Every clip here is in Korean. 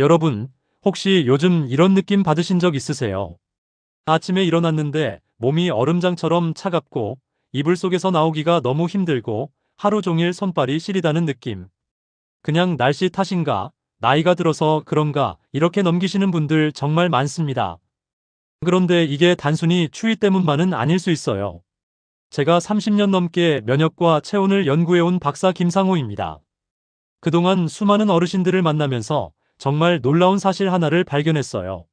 여러분, 혹시 요즘 이런 느낌 받으신 적 있으세요? 아침에 일어났는데 몸이 얼음장처럼 차갑고 이불 속에서 나오기가 너무 힘들고 하루 종일 손발이 시리다는 느낌. 그냥 날씨 탓인가, 나이가 들어서 그런가 이렇게 넘기시는 분들 정말 많습니다. 그런데 이게 단순히 추위 때문만은 아닐 수 있어요. 제가 30년 넘게 면역과 체온을 연구해온 박사 김상호입니다. 그동안 수많은 어르신들을 만나면서 정말 놀라운 사실 하나를 발견했어요.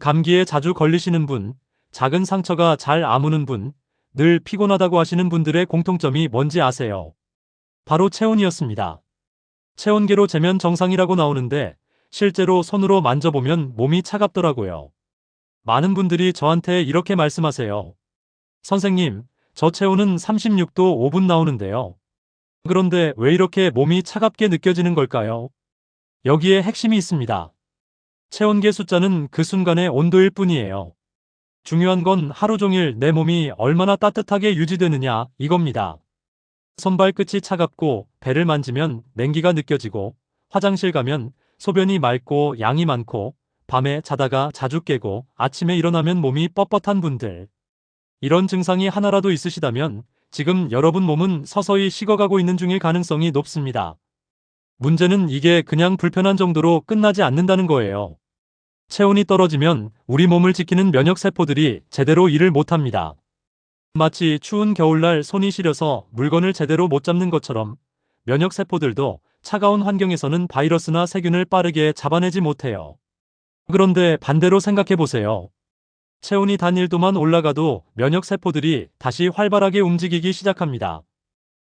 감기에 자주 걸리시는 분, 작은 상처가 잘 아무는 분, 늘 피곤하다고 하시는 분들의 공통점이 뭔지 아세요? 바로 체온이었습니다. 체온계로 재면 정상이라고 나오는데 실제로 손으로 만져보면 몸이 차갑더라고요. 많은 분들이 저한테 이렇게 말씀하세요. 선생님, 저 체온은 36도 5분 나오는데요. 그런데 왜 이렇게 몸이 차갑게 느껴지는 걸까요? 여기에 핵심이 있습니다. 체온계 숫자는 그 순간의 온도일 뿐이에요. 중요한 건 하루 종일 내 몸이 얼마나 따뜻하게 유지되느냐 이겁니다. 손발 끝이 차갑고 배를 만지면 냉기가 느껴지고 화장실 가면 소변이 맑고 양이 많고 밤에 자다가 자주 깨고 아침에 일어나면 몸이 뻣뻣한 분들. 이런 증상이 하나라도 있으시다면 지금 여러분 몸은 서서히 식어가고 있는 중일 가능성이 높습니다. 문제는 이게 그냥 불편한 정도로 끝나지 않는다는 거예요. 체온이 떨어지면 우리 몸을 지키는 면역세포들이 제대로 일을 못합니다. 마치 추운 겨울날 손이 시려서 물건을 제대로 못 잡는 것처럼 면역세포들도 차가운 환경에서는 바이러스나 세균을 빠르게 잡아내지 못해요. 그런데 반대로 생각해 보세요. 체온이 단 1도만 올라가도 면역세포들이 다시 활발하게 움직이기 시작합니다.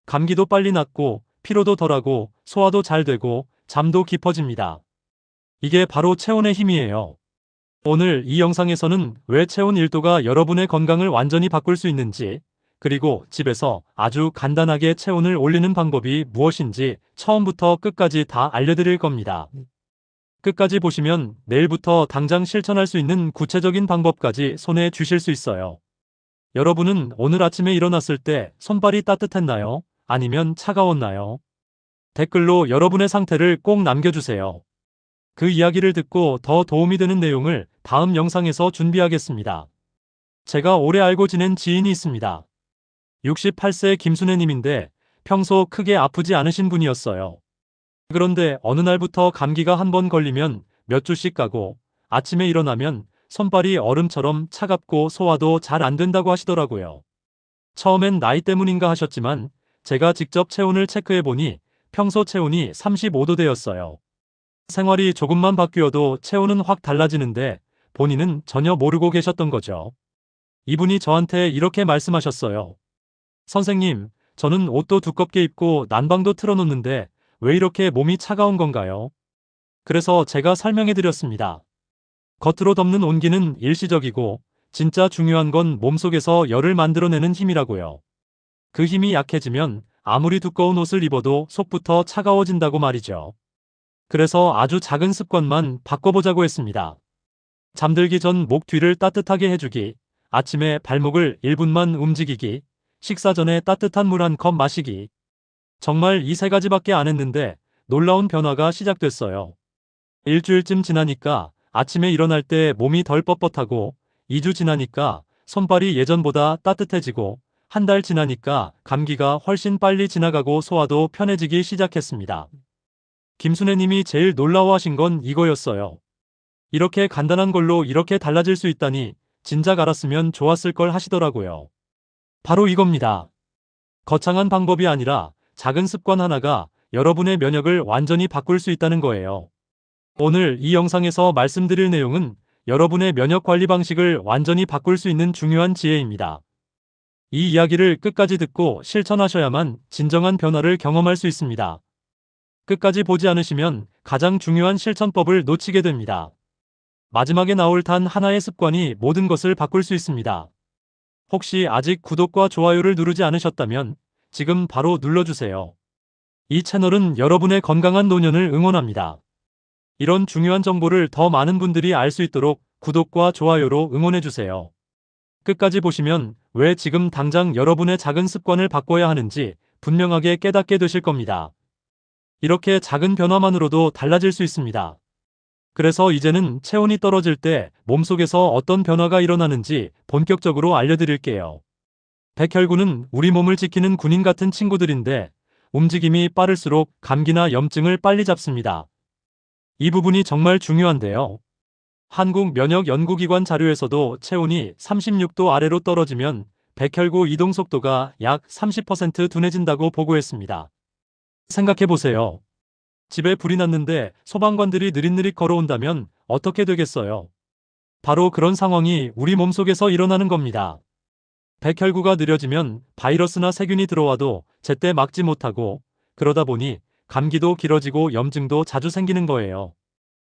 감기도 빨리 낫고 피로도 덜하고 소화도 잘 되고 잠도 깊어집니다. 이게 바로 체온의 힘이에요. 오늘 이 영상에서는 왜 체온 1도가 여러분의 건강을 완전히 바꿀 수 있는지, 그리고 집에서 아주 간단하게 체온을 올리는 방법이 무엇인지 처음부터 끝까지 다 알려드릴 겁니다. 끝까지 보시면 내일부터 당장 실천할 수 있는 구체적인 방법까지 손에 쥐실 수 있어요. 여러분은 오늘 아침에 일어났을 때 손발이 따뜻했나요? 아니면 차가웠나요? 댓글로 여러분의 상태를 꼭 남겨주세요. 그 이야기를 듣고 더 도움이 되는 내용을 다음 영상에서 준비하겠습니다. 제가 오래 알고 지낸 지인이 있습니다. 68세 김순애님인데 평소 크게 아프지 않으신 분이었어요. 그런데 어느 날부터 감기가 한 번 걸리면 몇 주씩 가고 아침에 일어나면 손발이 얼음처럼 차갑고 소화도 잘 안 된다고 하시더라고요. 처음엔 나이 때문인가 하셨지만 제가 직접 체온을 체크해 보니 평소 체온이 35도대였어요. 생활이 조금만 바뀌어도 체온은 확 달라지는데 본인은 전혀 모르고 계셨던 거죠. 이분이 저한테 이렇게 말씀하셨어요. 선생님, 저는 옷도 두껍게 입고 난방도 틀어놓는데 왜 이렇게 몸이 차가운 건가요? 그래서 제가 설명해 드렸습니다. 겉으로 덮는 온기는 일시적이고 진짜 중요한 건 몸속에서 열을 만들어내는 힘이라고요. 그 힘이 약해지면 아무리 두꺼운 옷을 입어도 속부터 차가워진다고 말이죠. 그래서 아주 작은 습관만 바꿔보자고 했습니다. 잠들기 전 목 뒤를 따뜻하게 해주기, 아침에 발목을 1분만 움직이기, 식사 전에 따뜻한 물 한 컵 마시기. 정말 이 세 가지밖에 안 했는데 놀라운 변화가 시작됐어요. 일주일쯤 지나니까 아침에 일어날 때 몸이 덜 뻣뻣하고 2주 지나니까 손발이 예전보다 따뜻해지고 한 달 지나니까 감기가 훨씬 빨리 지나가고 소화도 편해지기 시작했습니다. 김순애님이 제일 놀라워하신 건 이거였어요. 이렇게 간단한 걸로 이렇게 달라질 수 있다니 진작 알았으면 좋았을 걸 하시더라고요. 바로 이겁니다. 거창한 방법이 아니라 작은 습관 하나가 여러분의 면역을 완전히 바꿀 수 있다는 거예요. 오늘 이 영상에서 말씀드릴 내용은 여러분의 면역 관리 방식을 완전히 바꿀 수 있는 중요한 지혜입니다. 이 이야기를 끝까지 듣고 실천하셔야만 진정한 변화를 경험할 수 있습니다. 끝까지 보지 않으시면 가장 중요한 실천법을 놓치게 됩니다. 마지막에 나올 단 하나의 습관이 모든 것을 바꿀 수 있습니다. 혹시 아직 구독과 좋아요를 누르지 않으셨다면 지금 바로 눌러주세요. 이 채널은 여러분의 건강한 노년을 응원합니다. 이런 중요한 정보를 더 많은 분들이 알 수 있도록 구독과 좋아요로 응원해주세요. 끝까지 보시면 왜 지금 당장 여러분의 작은 습관을 바꿔야 하는지 분명하게 깨닫게 되실 겁니다. 이렇게 작은 변화만으로도 달라질 수 있습니다. 그래서 이제는 체온이 떨어질 때 몸속에서 어떤 변화가 일어나는지 본격적으로 알려드릴게요. 백혈구는 우리 몸을 지키는 군인 같은 친구들인데 움직임이 빠를수록 감기나 염증을 빨리 잡습니다. 이 부분이 정말 중요한데요. 한국 면역 연구기관 자료에서도 체온이 36도 아래로 떨어지면 백혈구 이동 속도가 약 30% 둔해진다고 보고했습니다. 생각해 보세요. 집에 불이 났는데 소방관들이 느릿느릿 걸어온다면 어떻게 되겠어요? 바로 그런 상황이 우리 몸속에서 일어나는 겁니다. 백혈구가 느려지면 바이러스나 세균이 들어와도 제때 막지 못하고 그러다 보니 감기도 길어지고 염증도 자주 생기는 거예요.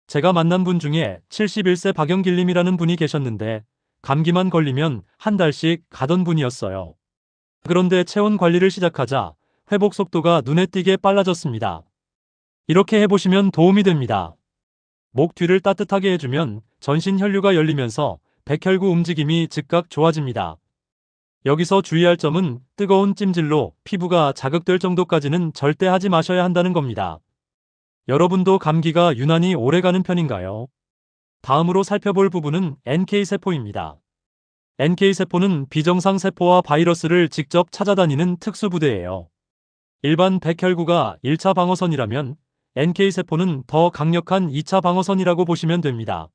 제가 만난 분 중에 71세 박영길님이라는 분이 계셨는데 감기만 걸리면 한 달씩 가던 분이었어요. 그런데 체온 관리를 시작하자 회복 속도가 눈에 띄게 빨라졌습니다. 이렇게 해보시면 도움이 됩니다. 목 뒤를 따뜻하게 해주면 전신 혈류가 열리면서 백혈구 움직임이 즉각 좋아집니다. 여기서 주의할 점은 뜨거운 찜질로 피부가 자극될 정도까지는 절대 하지 마셔야 한다는 겁니다. 여러분도 감기가 유난히 오래가는 편인가요? 다음으로 살펴볼 부분은 NK세포입니다. NK세포는 비정상 세포와 바이러스를 직접 찾아다니는 특수부대예요. 일반 백혈구가 1차 방어선이라면 NK세포는 더 강력한 2차 방어선이라고 보시면 됩니다.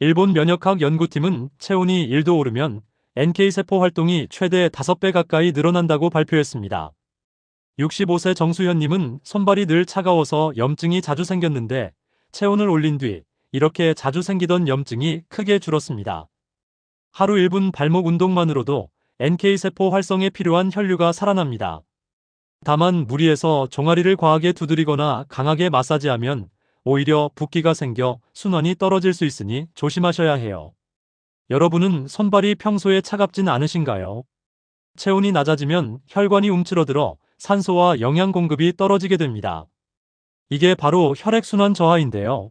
일본 면역학 연구팀은 체온이 1도 오르면 NK세포 활동이 최대 5배 가까이 늘어난다고 발표했습니다. 65세 정수현님은 손발이 늘 차가워서 염증이 자주 생겼는데 체온을 올린 뒤 이렇게 자주 생기던 염증이 크게 줄었습니다. 하루 1분 발목 운동만으로도 NK세포 활성에 필요한 혈류가 살아납니다. 다만 무리해서 종아리를 과하게 두드리거나 강하게 마사지하면 오히려 붓기가 생겨 순환이 떨어질 수 있으니 조심하셔야 해요. 여러분은 손발이 평소에 차갑진 않으신가요? 체온이 낮아지면 혈관이 움츠러들어 산소와 영양 공급이 떨어지게 됩니다. 이게 바로 혈액순환 저하인데요.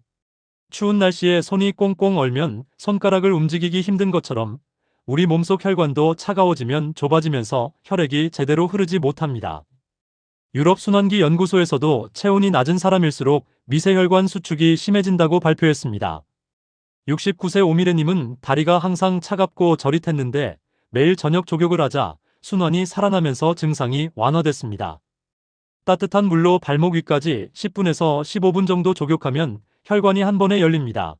추운 날씨에 손이 꽁꽁 얼면 손가락을 움직이기 힘든 것처럼 우리 몸속 혈관도 차가워지면 좁아지면서 혈액이 제대로 흐르지 못합니다. 유럽순환기 연구소에서도 체온이 낮은 사람일수록 미세혈관 수축이 심해진다고 발표했습니다. 69세 오미래님은 다리가 항상 차갑고 저릿했는데 매일 저녁 족욕을 하자 순환이 살아나면서 증상이 완화됐습니다. 따뜻한 물로 발목 위까지 10분에서 15분 정도 족욕하면 혈관이 한 번에 열립니다.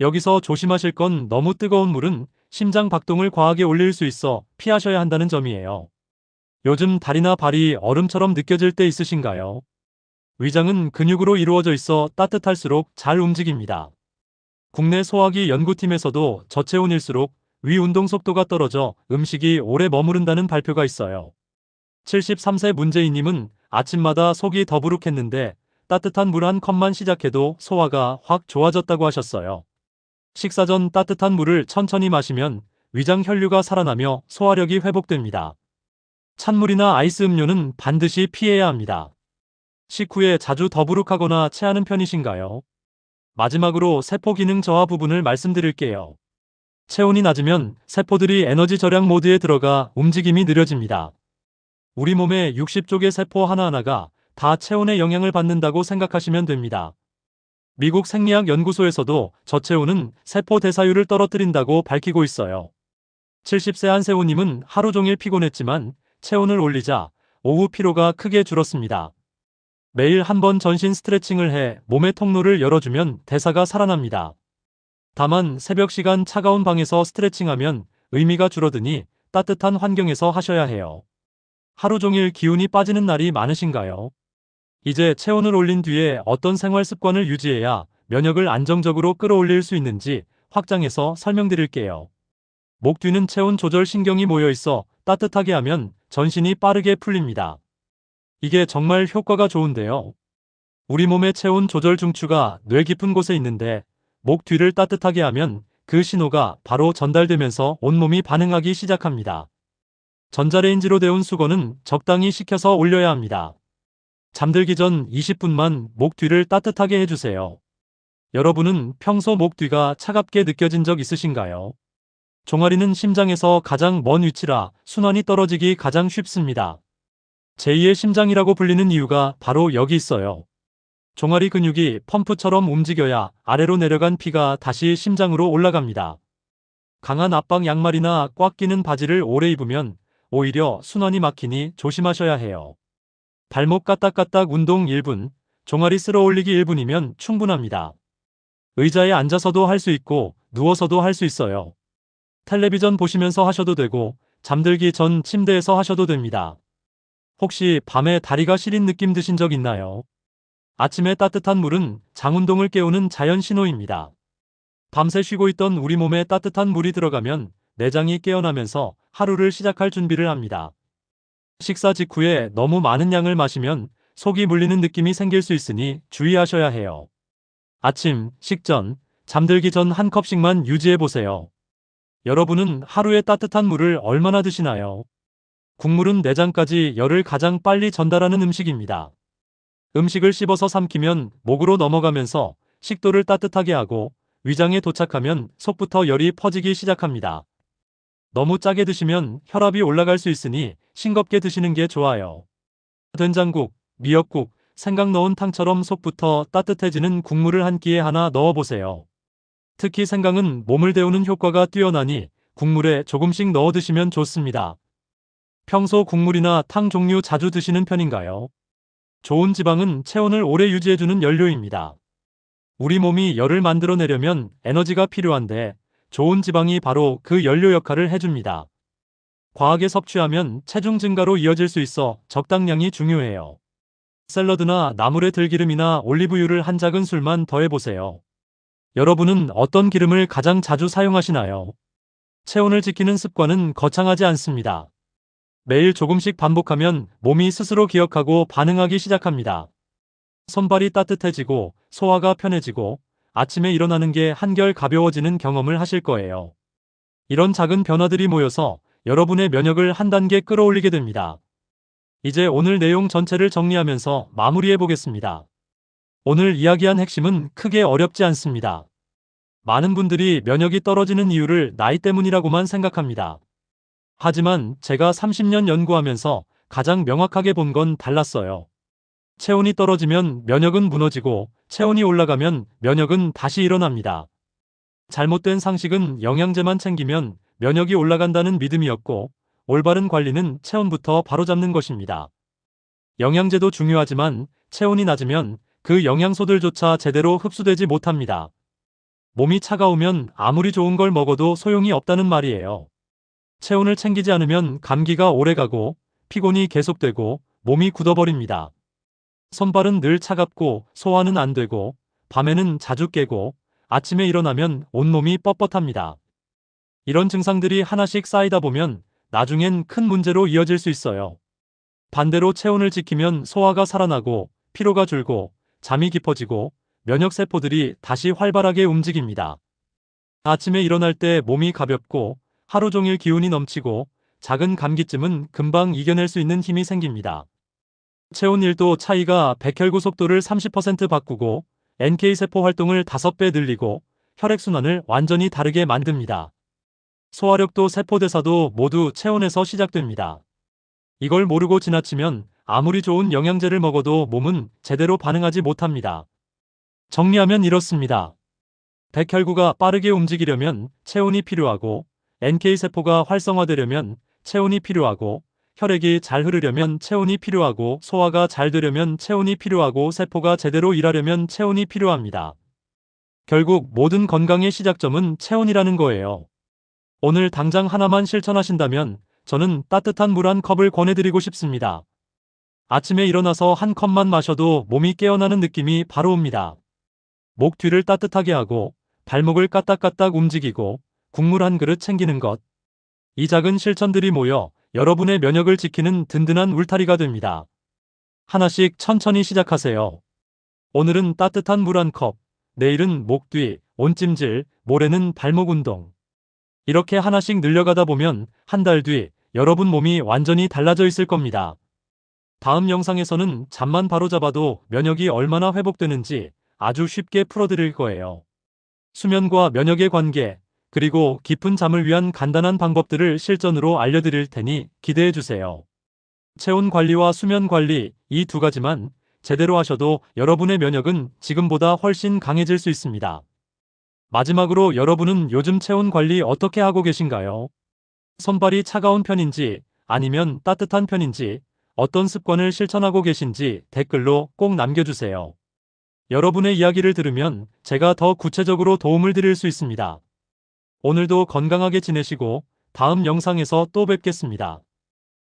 여기서 조심하실 건 너무 뜨거운 물은 심장 박동을 과하게 올릴 수 있어 피하셔야 한다는 점이에요. 요즘 다리나 발이 얼음처럼 느껴질 때 있으신가요? 위장은 근육으로 이루어져 있어 따뜻할수록 잘 움직입니다. 국내 소화기 연구팀에서도 저체온일수록 위 운동 속도가 떨어져 음식이 오래 머무른다는 발표가 있어요. 73세 문재인님은 아침마다 속이 더부룩했는데 따뜻한 물 한 컵만 시작해도 소화가 확 좋아졌다고 하셨어요. 식사 전 따뜻한 물을 천천히 마시면 위장 혈류가 살아나며 소화력이 회복됩니다. 찬물이나 아이스 음료는 반드시 피해야 합니다. 식후에 자주 더부룩하거나 체하는 편이신가요? 마지막으로 세포 기능 저하 부분을 말씀드릴게요. 체온이 낮으면 세포들이 에너지 절약 모드에 들어가 움직임이 느려집니다. 우리 몸의 60쪽의 세포 하나하나가 다 체온의 영향을 받는다고 생각하시면 됩니다. 미국 생리학 연구소에서도 저체온은 세포 대사율을 떨어뜨린다고 밝히고 있어요. 70세 한세호님은 하루 종일 피곤했지만 체온을 올리자 오후 피로가 크게 줄었습니다. 매일 한 번 전신 스트레칭을 해 몸의 통로를 열어주면 대사가 살아납니다. 다만 새벽 시간 차가운 방에서 스트레칭하면 의미가 줄어드니 따뜻한 환경에서 하셔야 해요. 하루 종일 기운이 빠지는 날이 많으신가요? 이제 체온을 올린 뒤에 어떤 생활 습관을 유지해야 면역을 안정적으로 끌어올릴 수 있는지 확장해서 설명드릴게요. 목 뒤는 체온 조절 신경이 모여 있어 따뜻하게 하면 전신이 빠르게 풀립니다. 이게 정말 효과가 좋은데요. 우리 몸의 체온 조절 중추가 뇌 깊은 곳에 있는데 목 뒤를 따뜻하게 하면 그 신호가 바로 전달되면서 온몸이 반응하기 시작합니다. 전자레인지로 데운 수건은 적당히 식혀서 올려야 합니다. 잠들기 전 20분만 목 뒤를 따뜻하게 해주세요. 여러분은 평소 목 뒤가 차갑게 느껴진 적 있으신가요? 종아리는 심장에서 가장 먼 위치라 순환이 떨어지기 가장 쉽습니다. 제2의 심장이라고 불리는 이유가 바로 여기 있어요. 종아리 근육이 펌프처럼 움직여야 아래로 내려간 피가 다시 심장으로 올라갑니다. 강한 압박 양말이나 꽉 끼는 바지를 오래 입으면 오히려 순환이 막히니 조심하셔야 해요. 발목 까딱까딱 운동 1분, 종아리 쓸어 올리기 1분이면 충분합니다. 의자에 앉아서도 할 수 있고 누워서도 할 수 있어요. 텔레비전 보시면서 하셔도 되고 잠들기 전 침대에서 하셔도 됩니다. 혹시 밤에 다리가 시린 느낌 드신 적 있나요? 아침에 따뜻한 물은 장운동을 깨우는 자연 신호입니다. 밤새 쉬고 있던 우리 몸에 따뜻한 물이 들어가면 내장이 깨어나면서 하루를 시작할 준비를 합니다. 식사 직후에 너무 많은 양을 마시면 속이 물리는 느낌이 생길 수 있으니 주의하셔야 해요. 아침, 식전, 잠들기 전 한 컵씩만 유지해 보세요. 여러분은 하루에 따뜻한 물을 얼마나 드시나요? 국물은 내장까지 열을 가장 빨리 전달하는 음식입니다. 음식을 씹어서 삼키면 목으로 넘어가면서 식도를 따뜻하게 하고 위장에 도착하면 속부터 열이 퍼지기 시작합니다. 너무 짜게 드시면 혈압이 올라갈 수 있으니 싱겁게 드시는 게 좋아요. 된장국, 미역국, 생강 넣은 탕처럼 속부터 따뜻해지는 국물을 한 끼에 하나 넣어보세요. 특히 생강은 몸을 데우는 효과가 뛰어나니 국물에 조금씩 넣어 드시면 좋습니다. 평소 국물이나 탕 종류 자주 드시는 편인가요? 좋은 지방은 체온을 오래 유지해주는 연료입니다. 우리 몸이 열을 만들어내려면 에너지가 필요한데 좋은 지방이 바로 그 연료 역할을 해줍니다. 과하게 섭취하면 체중 증가로 이어질 수 있어 적당량이 중요해요. 샐러드나 나물의 들기름이나 올리브유를 한 작은 술만 더해보세요. 여러분은 어떤 기름을 가장 자주 사용하시나요? 체온을 지키는 습관은 거창하지 않습니다. 매일 조금씩 반복하면 몸이 스스로 기억하고 반응하기 시작합니다. 손발이 따뜻해지고 소화가 편해지고 아침에 일어나는 게 한결 가벼워지는 경험을 하실 거예요. 이런 작은 변화들이 모여서 여러분의 면역을 한 단계 끌어올리게 됩니다. 이제 오늘 내용 전체를 정리하면서 마무리해 보겠습니다. 오늘 이야기한 핵심은 크게 어렵지 않습니다. 많은 분들이 면역이 떨어지는 이유를 나이 때문이라고만 생각합니다. 하지만 제가 30년 연구하면서 가장 명확하게 본 건 달랐어요. 체온이 떨어지면 면역은 무너지고 체온이 올라가면 면역은 다시 일어납니다. 잘못된 상식은 영양제만 챙기면 면역이 올라간다는 믿음이었고 올바른 관리는 체온부터 바로잡는 것입니다. 영양제도 중요하지만 체온이 낮으면 그 영양소들조차 제대로 흡수되지 못합니다. 몸이 차가우면 아무리 좋은 걸 먹어도 소용이 없다는 말이에요. 체온을 챙기지 않으면 감기가 오래가고 피곤이 계속되고 몸이 굳어버립니다. 손발은 늘 차갑고 소화는 안 되고 밤에는 자주 깨고 아침에 일어나면 온몸이 뻣뻣합니다. 이런 증상들이 하나씩 쌓이다 보면 나중엔 큰 문제로 이어질 수 있어요. 반대로 체온을 지키면 소화가 살아나고 피로가 줄고 잠이 깊어지고 면역세포들이 다시 활발하게 움직입니다. 아침에 일어날 때 몸이 가볍고 하루 종일 기운이 넘치고 작은 감기쯤은 금방 이겨낼 수 있는 힘이 생깁니다. 체온 1도 차이가 백혈구 속도를 30% 바꾸고 NK세포 활동을 5배 늘리고 혈액순환을 완전히 다르게 만듭니다. 소화력도 세포대사도 모두 체온에서 시작됩니다. 이걸 모르고 지나치면 아무리 좋은 영양제를 먹어도 몸은 제대로 반응하지 못합니다. 정리하면 이렇습니다. 백혈구가 빠르게 움직이려면 체온이 필요하고 NK세포가 활성화되려면 체온이 필요하고 혈액이 잘 흐르려면 체온이 필요하고 소화가 잘 되려면 체온이 필요하고 세포가 제대로 일하려면 체온이 필요합니다. 결국 모든 건강의 시작점은 체온이라는 거예요. 오늘 당장 하나만 실천하신다면 저는 따뜻한 물 한 컵을 권해드리고 싶습니다. 아침에 일어나서 한 컵만 마셔도 몸이 깨어나는 느낌이 바로 옵니다. 목 뒤를 따뜻하게 하고 발목을 까딱까딱 움직이고 국물 한 그릇 챙기는 것. 이 작은 실천들이 모여 여러분의 면역을 지키는 든든한 울타리가 됩니다. 하나씩 천천히 시작하세요. 오늘은 따뜻한 물 한 컵, 내일은 목 뒤, 온찜질, 모레는 발목 운동. 이렇게 하나씩 늘려가다 보면 한 달 뒤 여러분 몸이 완전히 달라져 있을 겁니다. 다음 영상에서는 잠만 바로 잡아도 면역이 얼마나 회복되는지 아주 쉽게 풀어드릴 거예요. 수면과 면역의 관계, 그리고 깊은 잠을 위한 간단한 방법들을 실전으로 알려드릴 테니 기대해 주세요. 체온 관리와 수면 관리 이 두 가지만 제대로 하셔도 여러분의 면역은 지금보다 훨씬 강해질 수 있습니다. 마지막으로 여러분은 요즘 체온 관리 어떻게 하고 계신가요? 손발이 차가운 편인지 아니면 따뜻한 편인지 어떤 습관을 실천하고 계신지 댓글로 꼭 남겨주세요. 여러분의 이야기를 들으면 제가 더 구체적으로 도움을 드릴 수 있습니다. 오늘도 건강하게 지내시고 다음 영상에서 또 뵙겠습니다.